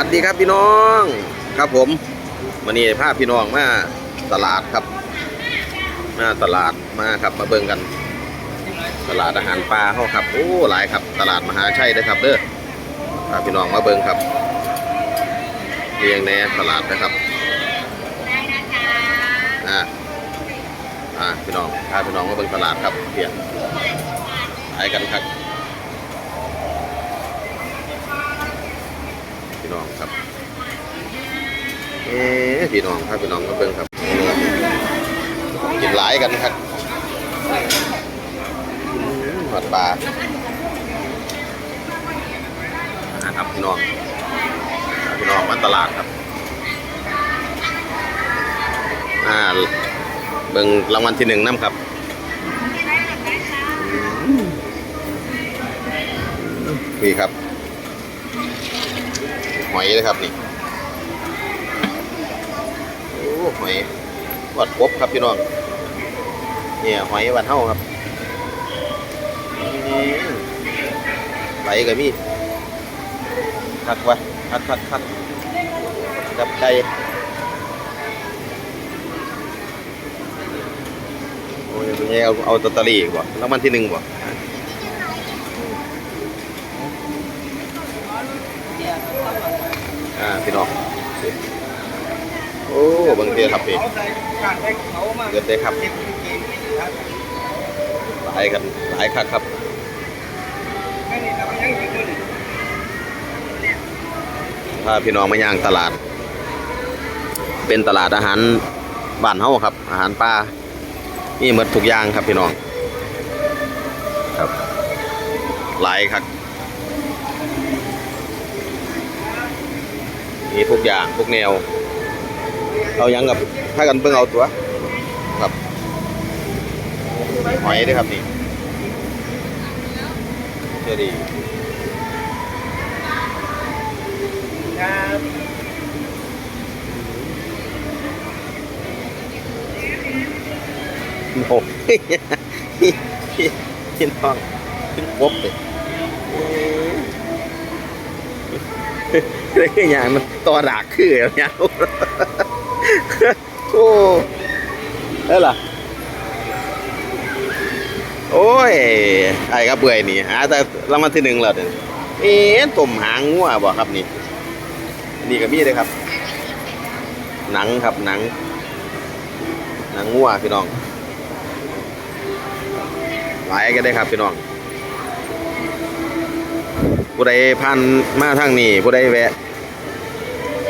วัสดีครับพี่น้องครับผมวันนี้พาพี่น้องมาตลาดครับมาตลาดมาครับมาเบิ่งกัน ตลาดอาหารปลาเขาครับโอ้หลายครับ ตลาดมหาชัยนะครับเด้อพาพี่น้องมาเบิ่งครับเรียงแนตลาดนะครับอ่าอ่าพี่น้องพาพี่น้องมาเบิ่งตลาดครับเพียงขายกันครับ น้องครับเอ๊พี่น้องครับพี่น้องมาเบิ่งครับกินหลายกันครับหอดปลานะครับพี่น้องพี่น้องมาตลาดครับอ่าเบิ่งรางวัลที่หนึ่งน้ำครับนี่ครับ หอยนะครับนี่โอ้หอยวัดกบครับพี่น้องเนี่ยหอยวันเท่าครับนี่ไหลกับมีคักวะคักคักคักกับไก่โอ้ยเป็นไงเอาเอาตอตเตอรี่บ่รางวัลที่หนึ่งบ่ อ่าพี่น้องโอ้เบางทีครับพี่เกิดได้ครับหลายกันหลายคักครับพาพี่น้องมาย่างตลาด เป็นตลาดอาหารบ้านเฮาครับ อาหารป่านี่หมดทุกอย่างครับพี่น้อง ครับ หลายครับ มีทุกอย่างทุกแนว เอาหยังกับถ้ากันเบิ่งเอาตัวครับหอยด้วยครับนี่เจอดีครับโอ้โหพี่น้องขึ้นครบเลย เรื่อย่างมันต่อดากคืออะไรเนี่ยโอ้ได้ล่ะโอ้ยไอ้ก็เบื่อนี่หาแต่รางวัลที่หนึ่งแล้วเด้อเอ๊ะต้มหางงัวบ่ครับนี่ นี่ก็มีเลยครับ หนังครับหนัง หนังงัวพี่น้องหลายก็ได้ครับพี่น้องผู้ใดผ่านมาทางนี้ผู้ใดแวะ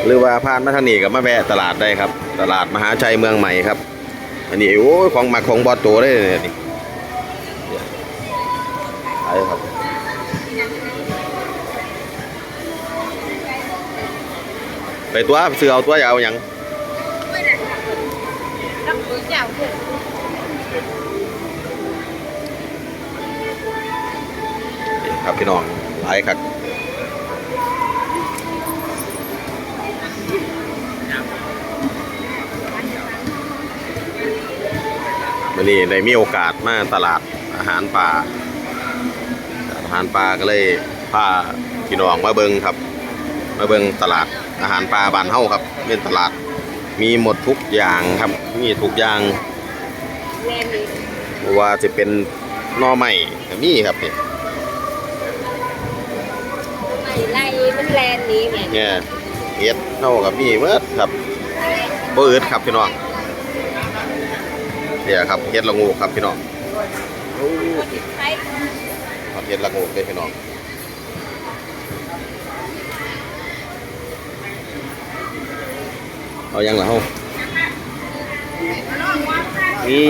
หรือว่าผ่านมาทางนี้ก็มาแวะตลาดได้ครับ ตลาดมหาชัยเมืองใหม่ครับ อันนี้โอ้ยของหมักของบอสโตได้เลยนี่ไปครับไปตัวเสือเอาตัวอยาวอย่างรับมือเจ้าคือนี่ครับพี่น้องหลายครับ วันนี้ได้มีโอกาสมาตลาดอาหารป่า อาหารปลาก็เลยพาพี่น้องมาเบิงครับ มาเบิงตลาดอาหารปลาบ้านเฮาครับ เป็นตลาดมีหมดทุกอย่างครับมีทุกอย่างแลนนี่บ่ว่าจะเป็นหน่อไม้ก็มีครับนี่ไม่ไล่มันแลนนี้เนี่ยเนี่ยเฮ็ดเฮากับมีเบิดครับบ่อึดครับพี่น้อง เนี่ยครับเฮ็ดละงูครับพี่น้องโอ้ใช้เอาเฮ็ดละงูเด้อพี่น้องเอายังล่ะเฮานี่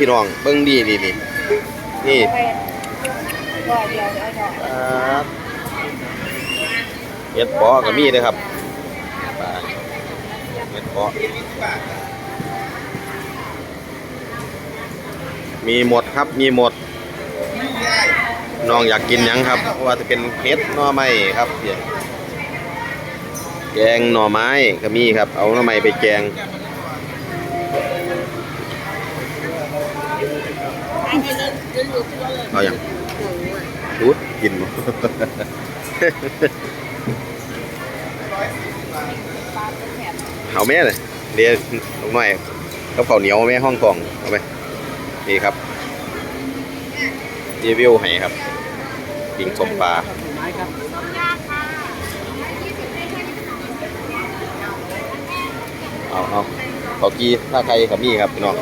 พี่น้องเบิ่งดีดีนี่นี่แฟนบ่เดียวเอาดอกครับเห็ดเพาะก็มีเด้อครับปลาเห็ดเพาะ มีหมดครับมีหมดน้องอยากกินยังครับว่าจะเป็นเห็ดหน่อไม้ครับเนี่ยแกงหน่อไม้ก็มีครับ เอาหน่อไม้ไปแกงเอาอย่างอะรูดกินบ่เอาแม่เลยเดี๋ยวหน่อยกับข้าวเหนียวแม่ห้องกล่องเอาไป ครับรีวิวให้ครับปิงสมปลาเอาเอาข้ากีถ้าใครกับมี่ครับพี่น้อง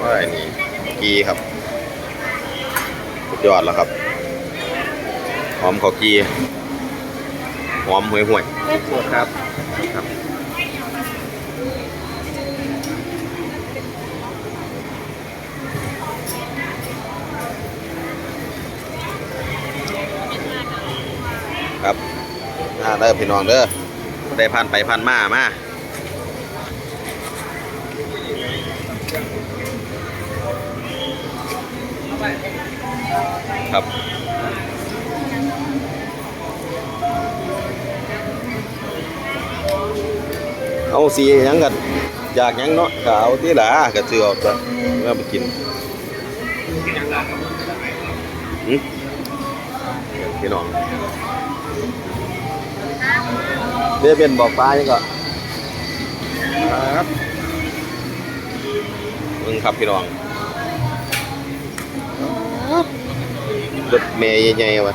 ว่าอันนี้กีครับสุดยอดแล้วครับ หอมข้าวกีหอมห่วยห่วยสดครับครับครับ เด้อพี่น้องเด้อได้พันไปพันมามาครับเอาสียังกันอยากยังเนาะก็เอาที่หละก็ซื้ออาตัวเมื่อไปกินพี่น้อง เรียกเป็นบอกปลายังก็ครับมึงครับพี่น้องรถเมย์ใหญ่ๆวะ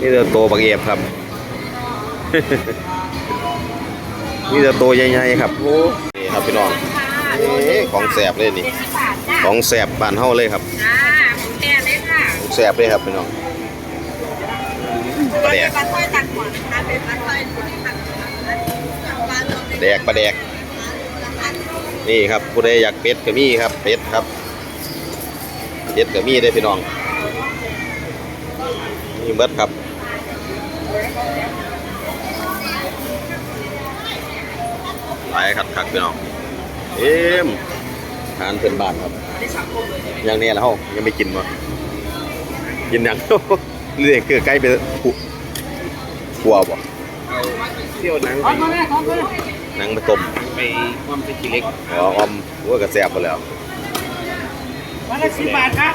นี่จะโตบักเอฟครับ นี่จะโตใหญ่ๆครับโอ้นี่ครับพี่น้องเอ๊ะของแสบเลยนี่เจ็ดสิบบาทจ้าของแสบบ้านเฮาเลยครับจ้าหมูแดงเลยค่ะของแสบเลยครับพี่น้อง ปลาแดกปลาถ้อยตัดหัวนะคะเป็นปลาถ้อยที่ตัดหัวปลาตัวเป็นแดกปลาแดก นี่ครับผู้ใดอยากเป็ดก็มีครับเป็ดครับเป็ดก็มีได้อพี่น้องนี่เบิดครับไปครับครับพี่น้องเอ็มทานเพื่อนบ้านครับ อย่างนี้แหละเฮายังไม่กินวะกินยัง เรียกเกลือใกล้ไปผู้กลัวบ่เที่ยวหนังไปหนังไปต้มไปความเป็นกิเล็กอ๋อออมหัวกระแซบไปแล้ววันละสิบบาทครับ